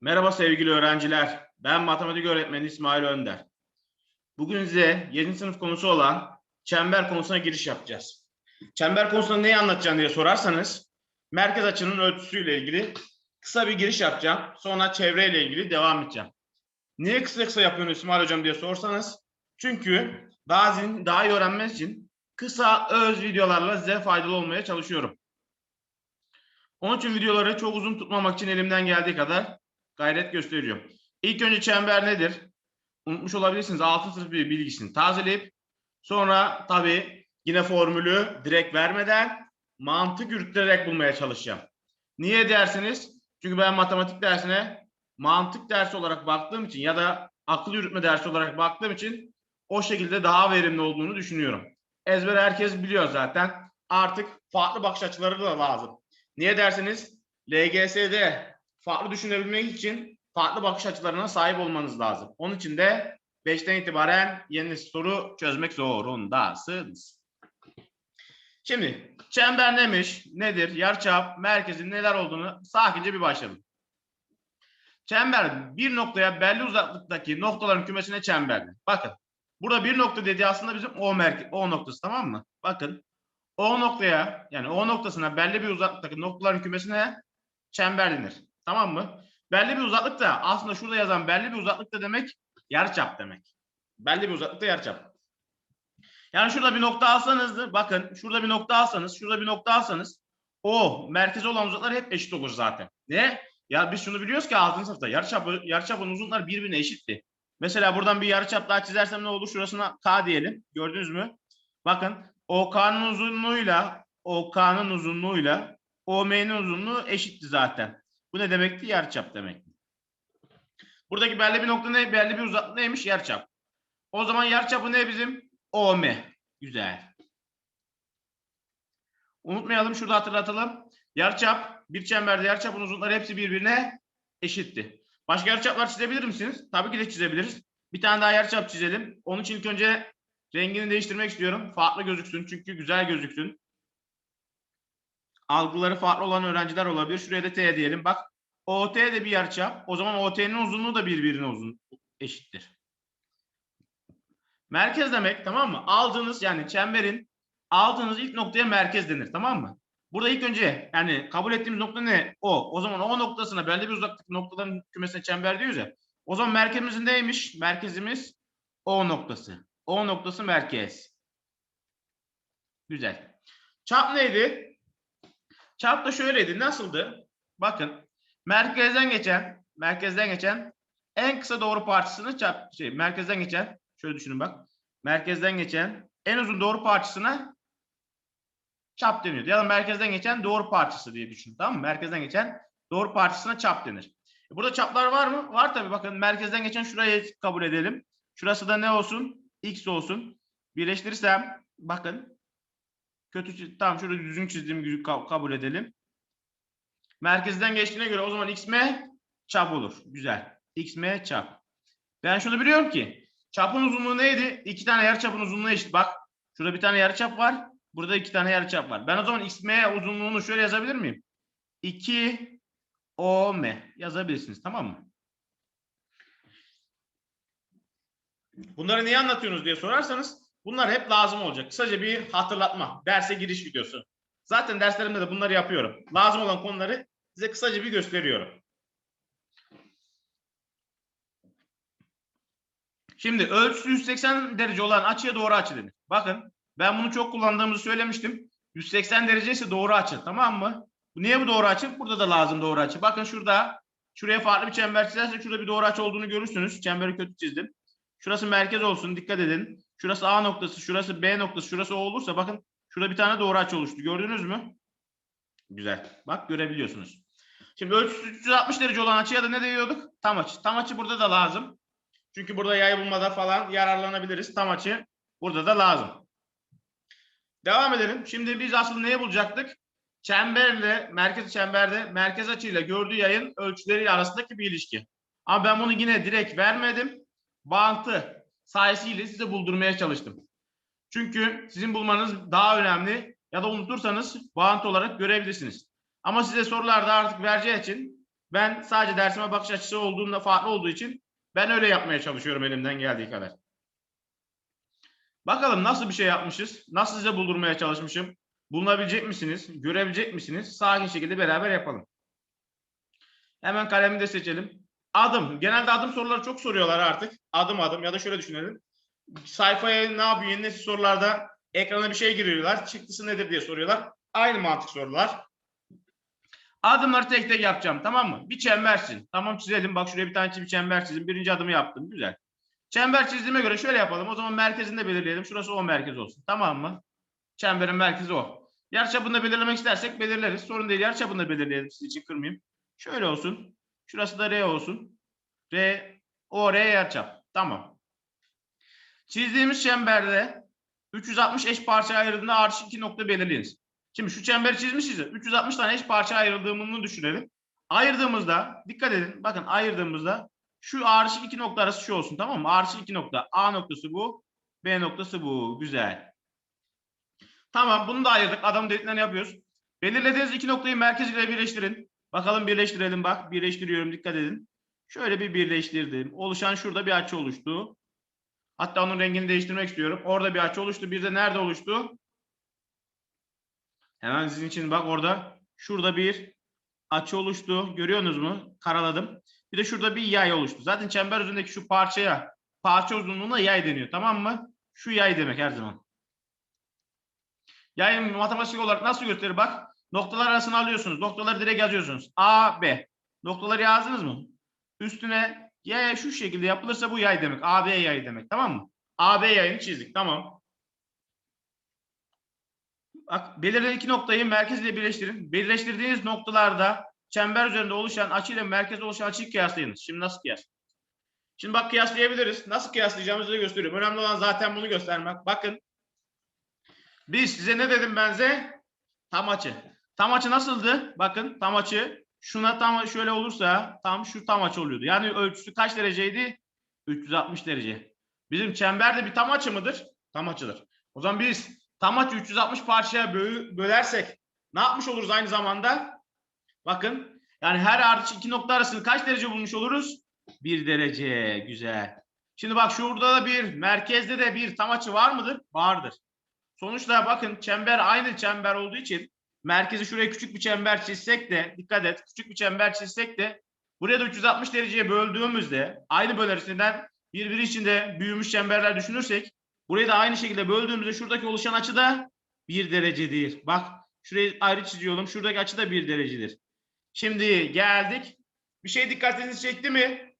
Merhaba sevgili öğrenciler. Ben matematik öğretmeni İsmail Önder. Bugün size 7. sınıf konusu olan çember konusuna giriş yapacağız. Çember konusunda neyi anlatacağım diye sorarsanız merkez açının ölçüsüyle ilgili kısa bir giriş yapacağım. Sonra çevreyle ilgili devam edeceğim. Niye kısa kısa yapıyorsun İsmail Hocam diye sorsanız çünkü daha, daha iyi öğrenmeniz için kısa öz videolarla size faydalı olmaya çalışıyorum. Onun için videoları çok uzun tutmamak için elimden geldiği kadar gayret gösteriyorum. İlk önce çember nedir? Unutmuş olabilirsiniz. 6 sınıf bir bilgisini tazeleyip sonra tabii yine formülü direkt vermeden mantık yürüterek bulmaya çalışacağım. Niye dersiniz? Çünkü ben matematik dersine mantık dersi olarak baktığım için ya da akıl yürütme dersi olarak baktığım için o şekilde daha verimli olduğunu düşünüyorum. Ezber herkes biliyor zaten. Artık farklı bakış açıları da lazım. Niye dersiniz? LGS'de farklı düşünebilmek için farklı bakış açılarına sahip olmanız lazım. Onun için de 5'ten itibaren yeni soru çözmek zorundasınız. Şimdi çember neymiş, nedir, yarıçap, merkezin neler olduğunu sakince bir başlayalım. Çember bir noktaya belli uzaklıktaki noktaların kümesine çemberli. Bakın burada bir nokta dediği aslında bizim O merkez, O noktası tamam mı? Bakın O noktaya yani O noktasına belli bir uzaklıktaki noktaların kümesine çember denir. Tamam mı? Belli bir uzaklık da aslında şurada yazan belli bir uzaklık da demek yarıçap demek. Belli bir uzaklıkta yarıçap. Yani şurada bir nokta alsanız bakın şurada bir nokta alsanız şurada bir nokta alsanız o merkezi olan uzaklar hep eşit olur zaten. Ne? Ya biz şunu biliyoruz ki 6. sınıfta yarıçap, yarıçapın uzunlukları birbirine eşitti. Mesela buradan bir yarıçap daha çizersem ne olur? Şurasına K diyelim. Gördünüz mü? Bakın OK'nın uzunluğuyla OK'nın uzunluğuyla OM'nin uzunluğu eşitti zaten. Bu ne demekti? Yarıçap demekti. Buradaki belli bir nokta ne? Belli bir uzaklık neymiş? Yarıçap. O zaman yarıçapı ne bizim? OM. Güzel. Unutmayalım şurada hatırlatalım. Yarıçap bir çemberde yarıçapın uzunlukları hepsi birbirine eşitti. Başka yarıçaplar çizebilir misiniz? Tabii ki de çizebiliriz. Bir tane daha yarıçap çizelim. Onun için ilk önce rengini değiştirmek istiyorum. Farklı gözüksün çünkü güzel gözüksün. Algıları farklı olan öğrenciler olabilir. Şuraya da T diyelim. Bak OT de bir yarıçap. O zaman OT'nin uzunluğu da birbirine uzun eşittir. Merkez demek tamam mı? Aldığınız yani çemberin aldığınız ilk noktaya merkez denir tamam mı? Burada ilk önce yani kabul ettiğimiz nokta ne? O. O zaman o noktasına belli bir uzaklık noktaların kümesine çember diyoruz ya. O zaman merkezimiz neymiş? Merkezimiz O noktası. O noktası merkez. Güzel. Çap neydi? Çap da şöyleydi. Nasıldı? Bakın. Merkezden geçen, merkezden geçen en kısa doğru parçasını çap şey merkezden geçen şöyle düşünün bak. Merkezden geçen en uzun doğru parçasına çap deniyordu. Ya da merkezden geçen doğru parçası diye düşünün. Tamam mı? Merkezden geçen doğru parçasına çap denir. E burada çaplar var mı? Var tabii. Bakın merkezden geçen şurayı kabul edelim. Şurası da ne olsun? X olsun. Birleştirirsem bakın kötü tamam şurada düzgün çizdiğim gibi kabul edelim. Merkezden geçtiğine göre o zaman x m çap olur. Güzel. x m çap. Ben şunu biliyorum ki çapın uzunluğu neydi? İki tane yarıçapın uzunluğu eşit. Bak şurada bir tane yarıçap var. Burada iki tane yarıçap var. Ben o zaman x m uzunluğunu şöyle yazabilir miyim? 2 o m yazabilirsiniz tamam mı? Bunları niye anlatıyorsunuz diye sorarsanız bunlar hep lazım olacak. Kısaca bir hatırlatma. Derse giriş videosu. Zaten derslerimde de bunları yapıyorum. Lazım olan konuları size kısaca bir gösteriyorum. Şimdi ölçüsü 180 derece olan açıya doğru açı denir. Bakın ben bunu çok kullandığımızı söylemiştim. 180 derece ise doğru açı tamam mı? Niye bu doğru açı? Burada da lazım doğru açı. Bakın şurada şuraya farklı bir çember çizersek şurada bir doğru açı olduğunu görürsünüz. Çemberi kötü çizdim. Şurası merkez olsun dikkat edin. Şurası A noktası, şurası B noktası, şurası O olursa bakın şurada bir tane doğru açı oluştu. Gördünüz mü? Güzel. Bak görebiliyorsunuz. Şimdi ölçüsü 360 derece olan açıya da ne diyorduk? Tam açı. Tam açı burada da lazım. Çünkü burada yay bulmada falan yararlanabiliriz. Tam açı burada da lazım. Devam edelim. Şimdi biz aslında neyi bulacaktık? Çemberle, merkez çemberde merkez açıyla gördüğü yayın ölçüleri arasındaki bir ilişki. Ama ben bunu yine direkt vermedim. Bağıntı sayesinde size buldurmaya çalıştım. Çünkü sizin bulmanız daha önemli ya da unutursanız bağıntı olarak görebilirsiniz. Ama size sorularda artık vereceği için Ben sadece dersime bakış açısı olduğunda farklı olduğu için ben öyle yapmaya çalışıyorum elimden geldiği kadar. Bakalım nasıl bir şey yapmışız? Nasıl size buldurmaya çalışmışım? Bulunabilecek misiniz? Görebilecek misiniz? Sakin şekilde beraber yapalım. Hemen kalemi de seçelim. Adım. Genelde adım soruları çok soruyorlar artık. Adım adım ya da şöyle düşünelim. Sayfaya ne yapıyor? Yeni nesil sorularda ekrana bir şey giriyorlar. Çıktısı nedir diye soruyorlar. Aynı mantık sorular. Adımları tek tek yapacağım tamam mı? Bir çember çizin. Tamam çizelim. Bak şuraya bir tane bir çember çizin. Birinci adımı yaptım. Güzel. Çember çizdiğime göre şöyle yapalım. O zaman merkezini de belirleyelim. Şurası o merkez olsun. Tamam mı? Çemberin merkezi o. Yarıçapını da belirlemek istersek belirleriz. Sorun değil. Yarıçapını da belirleyelim. Siz için kırmayayım. Şöyle olsun. Şurası da R olsun. R, O, R yarıçap. Tamam. Çizdiğimiz çemberde 360 eş parçaya ayırdığında ardışık iki nokta belirleyiniz. Şimdi şu çemberi çizmişiz ya. 360 tane eş parça ayrıldığını düşünelim. Ayırdığımızda dikkat edin. Bakın ayırdığımızda şu ardışık iki nokta arası şu olsun tamam mı? Ardışık iki nokta. A noktası bu. B noktası bu. Güzel. Tamam bunu da ayırdık. Adam dediklerini yapıyoruz. Belirlediğiniz iki noktayı merkez ile birleştirin. Bakalım birleştirelim bak. Birleştiriyorum dikkat edin. Şöyle bir birleştirdim. Oluşan şurada bir açı oluştu. Hatta onun rengini değiştirmek istiyorum. Orada bir açı oluştu. Bir de nerede oluştu? Hemen sizin için bak orada. Şurada bir açı oluştu. Görüyorsunuz mu? Karaladım. Bir de şurada bir yay oluştu. Zaten çember üzerindeki şu parçaya, parça uzunluğuna yay deniyor. Tamam mı? Şu yay demek her zaman. Yayın matematik olarak nasıl gösterir? Bak noktalar arasını alıyorsunuz. Noktaları direkt yazıyorsunuz. A, B. Noktaları yazdınız mı? Üstüne yay şu şekilde yapılırsa bu yay demek. AB yay demek. Tamam mı? AB yayını çizdik. Tamam. Bak belirlenen iki noktayı merkezle birleştirin. Birleştirdiğiniz noktalarda çember üzerinde oluşan açı ile merkezde oluşan açıyı kıyaslayınız. Şimdi nasıl kıyas? Şimdi bak kıyaslayabiliriz. Nasıl kıyaslayacağımızı da gösteriyorum. Önemli olan zaten bunu göstermek. Bakın. Biz size ne dedim benze? Tam açı. Tam açı nasıldı? Bakın tam açı şuna tam şöyle olursa tam şu tam açı oluyordu. Yani ölçüsü kaç dereceydi? 360 derece. Bizim çember de bir tam açı mıdır? Tam açıdır. O zaman biz tam açı 360 parçaya bö bölersek ne yapmış oluruz aynı zamanda? Bakın yani her ardış iki nokta arasını kaç derece bulmuş oluruz? Bir derece. Güzel. Şimdi bak şurada da bir merkezde de bir tam açı var mıdır? Vardır. Sonuçta bakın çember aynı çember olduğu için merkezi şuraya küçük bir çember çizsek de dikkat et küçük bir çember çizsek de buraya da 360 dereceye böldüğümüzde aynı bölerisinden birbiri içinde büyümüş çemberler düşünürsek burayı da aynı şekilde böldüğümüzde şuradaki oluşan açı da bir derecedir. Bak şurayı ayrı çiziyorum. Şuradaki açı da bir derecedir. Şimdi geldik. Bir şey dikkatinizi çekti mi?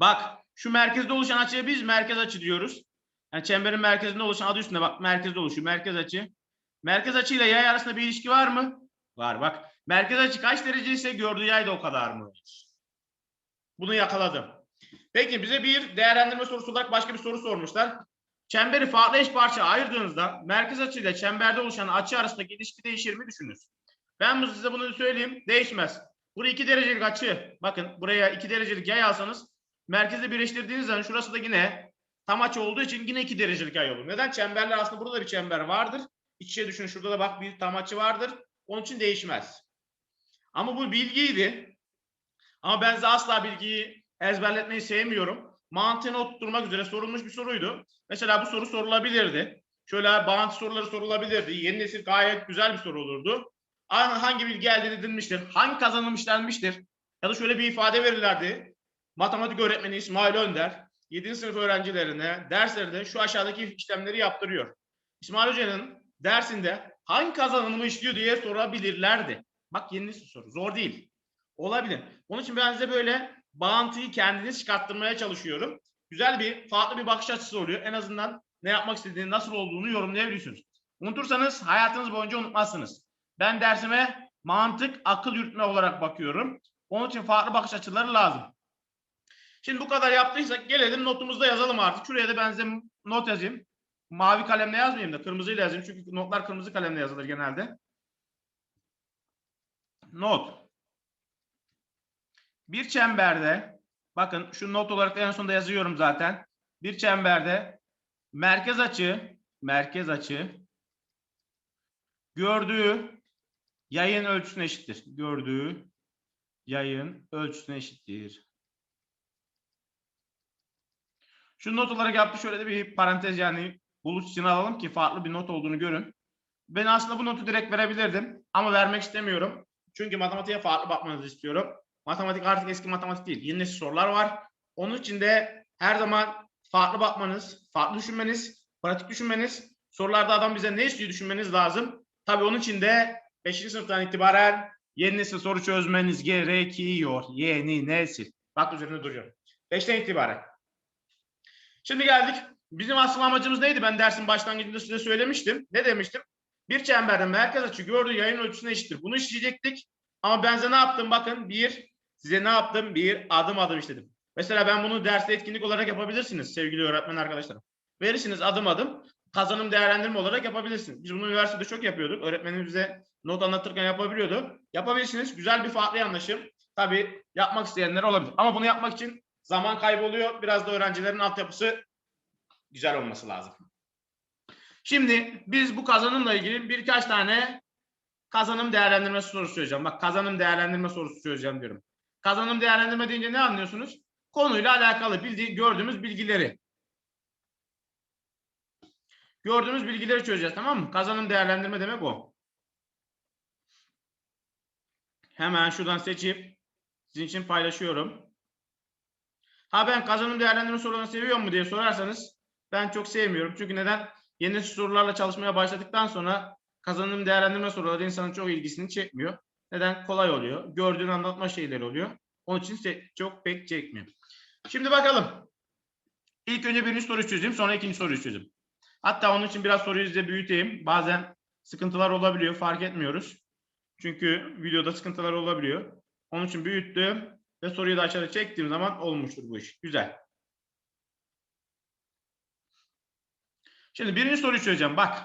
Bak şu merkezde oluşan açıya biz merkez açı diyoruz. Yani çemberin merkezinde oluşan adı üstünde bak merkezde oluşuyor. Merkez açı. Merkez açı ile yay arasında bir ilişki var mı? Var bak. Merkez açı kaç derece ise gördüğü yay da o kadar mı? Bunu yakaladım. Peki bize bir değerlendirme sorusu olarak başka bir soru sormuşlar. Çemberi farklı eş parça ayırdığınızda merkez açı ile çemberde oluşan açı arasındaki ilişki değişir mi düşününüz. Ben size bunu söyleyeyim. Değişmez. Buraya 2 derecelik açı. Bakın buraya 2 derecelik yay alsanız merkezle birleştirdiğiniz zaman şurası da yine tam açı olduğu için yine 2 derecelik yay olur. Neden? Çemberler aslında burada da bir çember vardır. İç içe düşünün. Şurada da bak bir tam açı vardır. Onun için değişmez. Ama bu bilgiydi. Ama ben size asla bilgiyi ezberletmeyi sevmiyorum. Mantığını oturtmak üzere sorulmuş bir soruydu. Mesela bu soru sorulabilirdi. Şöyle bağıntı soruları sorulabilirdi. Yeni nesil gayet güzel bir soru olurdu. Hangi bilgi elde edilmiştir? Hangi kazanım işlenmiştir? Ya da şöyle bir ifade verirlerdi. Matematik öğretmeni İsmail Önder 7. sınıf öğrencilerine derslerinde şu aşağıdaki işlemleri yaptırıyor. İsmail Hoca'nın dersinde hangi kazanımı işliyor diye sorabilirlerdi. Bak yeni nesil soru. Zor değil. Olabilir. Onun için ben size böyle bağıntıyı kendiniz çıkarttırmaya çalışıyorum. Güzel bir, farklı bir bakış açısı oluyor. En azından ne yapmak istediğini, nasıl olduğunu yorumlayabiliyorsunuz. Unutursanız hayatınız boyunca unutmazsınız. Ben dersime mantık, akıl yürütme olarak bakıyorum. Onun için farklı bakış açıları lazım. Şimdi bu kadar yaptıysak gelelim notumuzda yazalım artık. Şuraya da ben size not yazayım. Mavi kalemle yazmayayım da kırmızıyla yazayım. Çünkü notlar kırmızı kalemle yazılır genelde. Not. Bir çemberde bakın şu not olarak en sonunda yazıyorum zaten. Bir çemberde merkez açı merkez açı gördüğü yayın ölçüsüne eşittir. Gördüğü yayın ölçüsüne eşittir. Şu not olarak yaptı şöyle de bir parantez yani buluş için alalım ki farklı bir not olduğunu görün. Ben aslında bu notu direkt verebilirdim ama vermek istemiyorum. Çünkü matematiğe farklı bakmanızı istiyorum. Matematik artık eski matematik değil. Yeni sorular var. Onun için de her zaman farklı bakmanız, farklı düşünmeniz, pratik düşünmeniz, sorularda adam bize ne istiyor düşünmeniz lazım. Tabii onun için de 5. sınıftan itibaren yeni nesil soru çözmeniz gerekiyor. Yeni nesil. Bak üzerinde duruyorum. 5'ten itibaren. Şimdi geldik. Bizim asıl amacımız neydi? Ben dersin başlangıcında size söylemiştim. Ne demiştim? Bir çemberden merkez açı gördüğü yayın ölçüsüne eşittir. Bunu işleyecektik. Ama ben size ne yaptım? Bakın bir, size ne yaptım? Bir adım adım işledim. Mesela ben bunu derste etkinlik olarak yapabilirsiniz sevgili öğretmen arkadaşlarım. Verirsiniz adım adım kazanım değerlendirme olarak yapabilirsiniz. Biz bunu üniversitede çok yapıyorduk. Öğretmenimiz bize not anlatırken yapabiliyordu. Yapabilirsiniz. Güzel bir farklı yanlaşım. Tabii yapmak isteyenler olabilir. Ama bunu yapmak için zaman kayboluyor. Biraz da öğrencilerin altyapısı güzel olması lazım. Şimdi biz bu kazanımla ilgili birkaç tane kazanım değerlendirme sorusu çözeceğim. Bak kazanım değerlendirme sorusu çözeceğim diyorum. Kazanım değerlendirme deyince ne anlıyorsunuz? Konuyla alakalı bildiği, gördüğümüz bilgileri. Gördüğümüz bilgileri çözeceğiz tamam mı? Kazanım değerlendirme demek o. Hemen şuradan seçip sizin için paylaşıyorum. Ha ben kazanım değerlendirme sorularını seviyor mu diye sorarsanız ben çok sevmiyorum. Çünkü neden? Yeni sorularla çalışmaya başladıktan sonra kazanım değerlendirme soruları insanın çok ilgisini çekmiyor. Neden? Kolay oluyor. Gördüğünü anlatma şeyleri oluyor. Onun için çok pek çekmiyor. Şimdi bakalım. İlk önce birinci soruyu çözeyim sonra ikinci soruyu çözeyim. Hatta onun için biraz soruyu size büyüteyim. Bazen sıkıntılar olabiliyor fark etmiyoruz. Çünkü videoda sıkıntılar olabiliyor. Onun için büyüttüm ve soruyu da aşağıda çektiğim zaman olmuştur bu iş. Güzel. Şimdi birinci soruyu çözeceğim. Bak.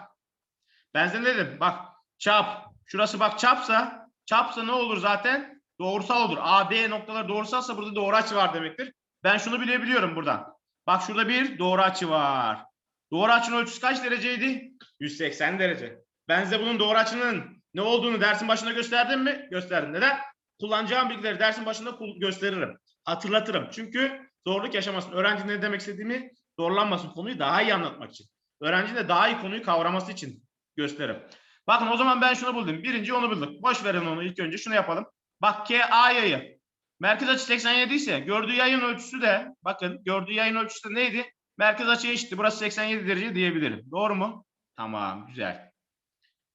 Ben size dedim? Bak çap. Şurası bak çapsa çapsa ne olur zaten? Doğrusal olur. A, B noktaları doğrusalsa burada doğru açı var demektir. Ben şunu bilebiliyorum buradan. Bak şurada bir doğru açı var. Doğru açının ölçüsü kaç dereceydi? 180 derece. Ben size bunun doğru açının ne olduğunu dersin başında gösterdim mi? Gösterdim. Neden? Kullanacağım bilgileri dersin başında gösteririm. Hatırlatırım. Çünkü zorluk yaşamasın. Öğrenci ne demek istediğimi zorlanmasın. Konuyu daha iyi anlatmak için. Öğrenci de daha iyi konuyu kavraması için gösteririm. Bakın o zaman ben şunu buldum. Birinci onu bulduk. Boş verin onu ilk önce. Şunu yapalım. Bak KA yayı. Merkez açı 87 ise gördüğü yayın ölçüsü de bakın gördüğü yayın ölçüsü de neydi? Merkez açıya eşitti. Burası 87 derece diyebilirim. Doğru mu? Tamam güzel.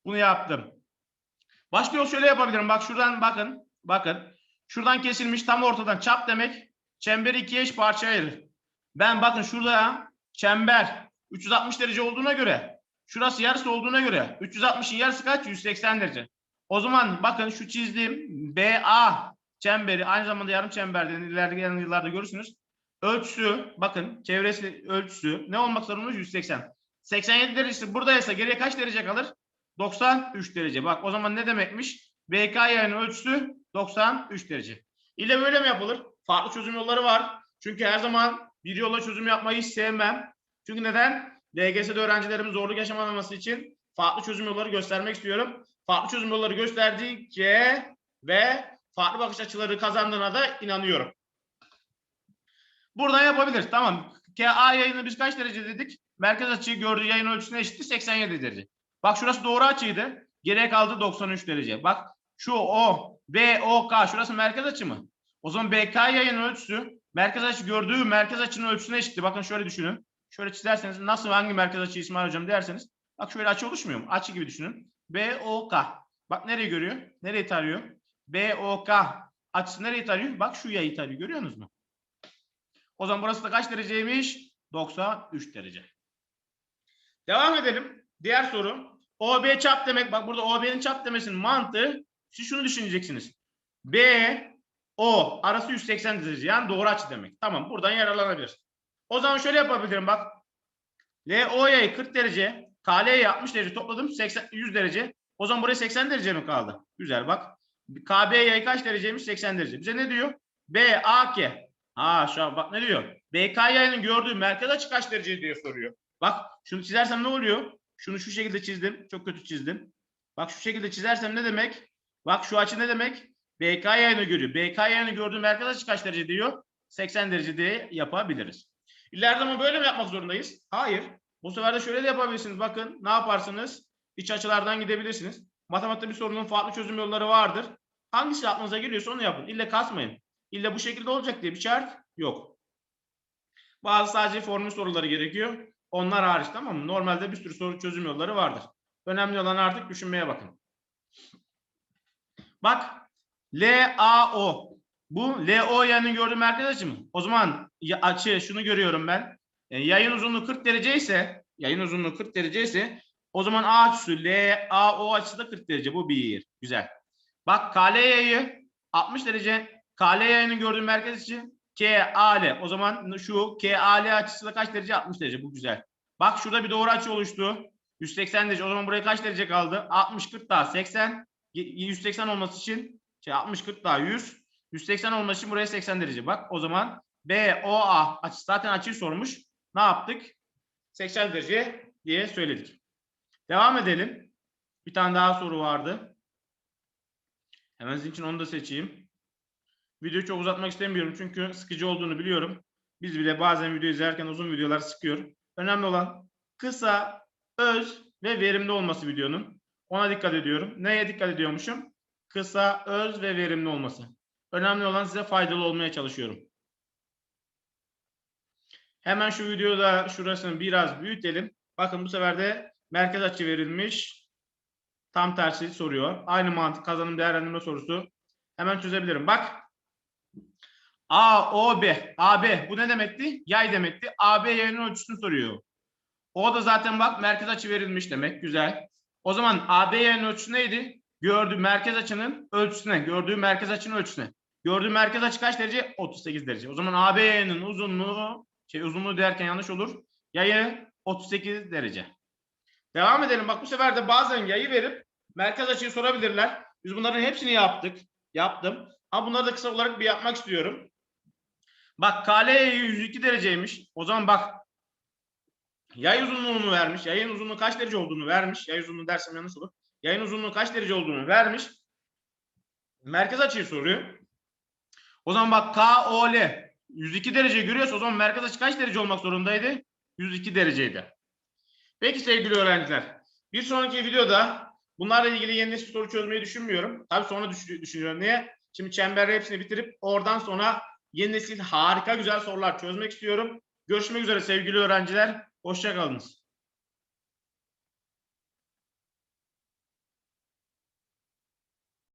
Bunu yaptım. Başka yol şöyle yapabilirim. Bak şuradan bakın. Bakın. Şuradan kesilmiş tam ortadan çap demek. Çemberi ikiye eş parça ayırır. Ben bakın şurada çember 360 derece olduğuna göre şurası yarısı olduğuna göre 360'ın yarısı kaç? 180 derece. O zaman bakın şu çizdiğim BA çemberi aynı zamanda yarım çemberden ilerleyen yıllarda görürsünüz. Ölçüsü bakın çevresi ölçüsü ne olmak zorunda 180. 87 derecesi buradaysa geriye kaç derece kalır? 93 derece. Bak o zaman ne demekmiş? BK yayının ölçüsü 93 derece. İle böyle mi yapılır? Farklı çözüm yolları var. Çünkü her zaman bir yolla çözüm yapmayı sevmem. Çünkü neden? LGS'de öğrencilerin zorluk yaşamaması için farklı çözüm yolları göstermek istiyorum. Farklı çözüm yolları gösterdikçe ve farklı bakış açıları kazandığına da inanıyorum. Buradan yapabiliriz. Tamam. KA yayını biz kaç derece dedik? Merkez açıyı gördüğü yayın ölçüsüne eşitti 87 derece. Bak şurası doğru açıydı. Geriye kaldı 93 derece. Bak şu O, B, O, K şurası merkez açı mı? O zaman BK yayın ölçüsü merkez açı gördüğü merkez açının ölçüsüne eşitti. Bakın şöyle düşünün. Şöyle çizerseniz nasıl hangi merkez açı İsmail hocam derseniz. Bak şöyle açı oluşmuyor mu? Açı gibi düşünün. B, O, K. Bak nereye görüyor? Nereye tarıyor? B, O, K. Açısı nereye tarıyor? Bak şu yayı tarıyor. Görüyorsunuz mu? O zaman burası da kaç dereceymiş? 93 derece. Devam edelim. Diğer soru. OB çap demek. Bak burada OB'nin çap demesinin mantığı siz şunu düşüneceksiniz. B, O arası 180 derece. Yani doğru açı demek. Tamam buradan yararlanabilir. O zaman şöyle yapabilirim bak. LO'ya 40 derece, KL'ye 60 derece topladım 80, 100 derece. O zaman buraya 80 derece mi kaldı? Güzel bak. KB'ye kaç dereceymiş? 80 derece. Bize ne diyor? B, A, K. Ha şu an bak ne diyor? BK yayının gördüğü merkez açı kaç derece diye soruyor. Bak şunu çizersem ne oluyor? Şunu şu şekilde çizdim. Çok kötü çizdim. Bak şu şekilde çizersem ne demek? Bak şu açı ne demek? BK yayını görüyor. BK yayını gördüğü merkez açı kaç derece diyor? 80 derece diye yapabiliriz. İleride ama böyle mi yapmak zorundayız? Hayır. Bu sefer de şöyle de yapabilirsiniz. Bakın ne yaparsınız? İç açılardan gidebilirsiniz. Matematikte bir sorunun farklı çözüm yolları vardır. Hangisi aklınıza geliyorsa onu yapın. İlle kasmayın. İlle bu şekilde olacak diye bir şart yok. Bazı sadece formül soruları gerekiyor. Onlar hariç tamam mı? Normalde bir sürü soru çözüm yolları vardır. Önemli olan artık düşünmeye bakın. Bak LAO. Bu LO yayının gördüğüm merkez açı mı? O zaman açı şunu görüyorum ben. E, yayın uzunluğu 40 derece ise yayın uzunluğu 40 derece ise o zaman A açısı LAO açısı da 40 derece. Bu bir. Güzel. Bak KL yayı 60 derece. KL yayının gördüğüm merkez açı KAL. O zaman şu KAL açısı da kaç derece? 60 derece. Bu güzel. Bak şurada bir doğru açı oluştu. 180 derece. O zaman buraya kaç derece kaldı? 60 40 daha 80. Y- 180 olması için şey 60 40 daha 100. 180 olması için buraya 80 derece. Bak o zaman BOA açısı zaten açıyı sormuş. Ne yaptık? 80 derece diye söyledik. Devam edelim. Bir tane daha soru vardı. Hemen sizin için onu da seçeyim. Videoyu çok uzatmak istemiyorum çünkü sıkıcı olduğunu biliyorum. Biz bile bazen video izlerken uzun videolar sıkıyor. Önemli olan kısa, öz ve verimli olması videonun. Ona dikkat ediyorum. Neye dikkat ediyormuşum? Kısa, öz ve verimli olması. Önemli olan size faydalı olmaya çalışıyorum. Hemen şu videoda şurasını biraz büyütelim. Bakın bu sefer de merkez açı verilmiş. Tam tersi soruyor. Aynı mantık kazanım değerlendirme sorusu. Hemen çözebilirim. Bak. A, O, B. AB bu ne demekti? Yay demekti. AB yayının ölçüsünü soruyor. O da zaten bak merkez açı verilmiş demek. Güzel. O zaman AB yayının ölçüsü neydi? Gördüğü merkez açının ölçüsüne. Gördüğü merkez açının ölçüsüne. Gördüğü merkez açı kaç derece? 38 derece. O zaman AB yayının uzunluğu şey uzunluğu derken yanlış olur. Yayı 38 derece. Devam edelim. Bak bu sefer de bazen yayı verip merkez açıyı sorabilirler. Biz bunların hepsini yaptık. Yaptım. Ama bunları da kısa olarak bir yapmak istiyorum. Bak KL yayı 102 dereceymiş. O zaman bak yay uzunluğunu vermiş. Yayın uzunluğu kaç derece olduğunu vermiş. Yay uzunluğu dersem yanlış olur. Yayın uzunluğu kaç derece olduğunu vermiş. Merkez açıyı soruyor. O zaman bak KOL 102 derece görüyorsa o zaman merkez açı kaç derece olmak zorundaydı? 102 dereceydi. Peki sevgili öğrenciler. Bir sonraki videoda bunlarla ilgili yeni nesil soru çözmeyi düşünmüyorum. Tabii sonra düş- düşünüyorum. Niye? Şimdi çemberle hepsini bitirip oradan sonra yeni nesil harika güzel sorular çözmek istiyorum. Görüşmek üzere sevgili öğrenciler. Hoşçakalınız.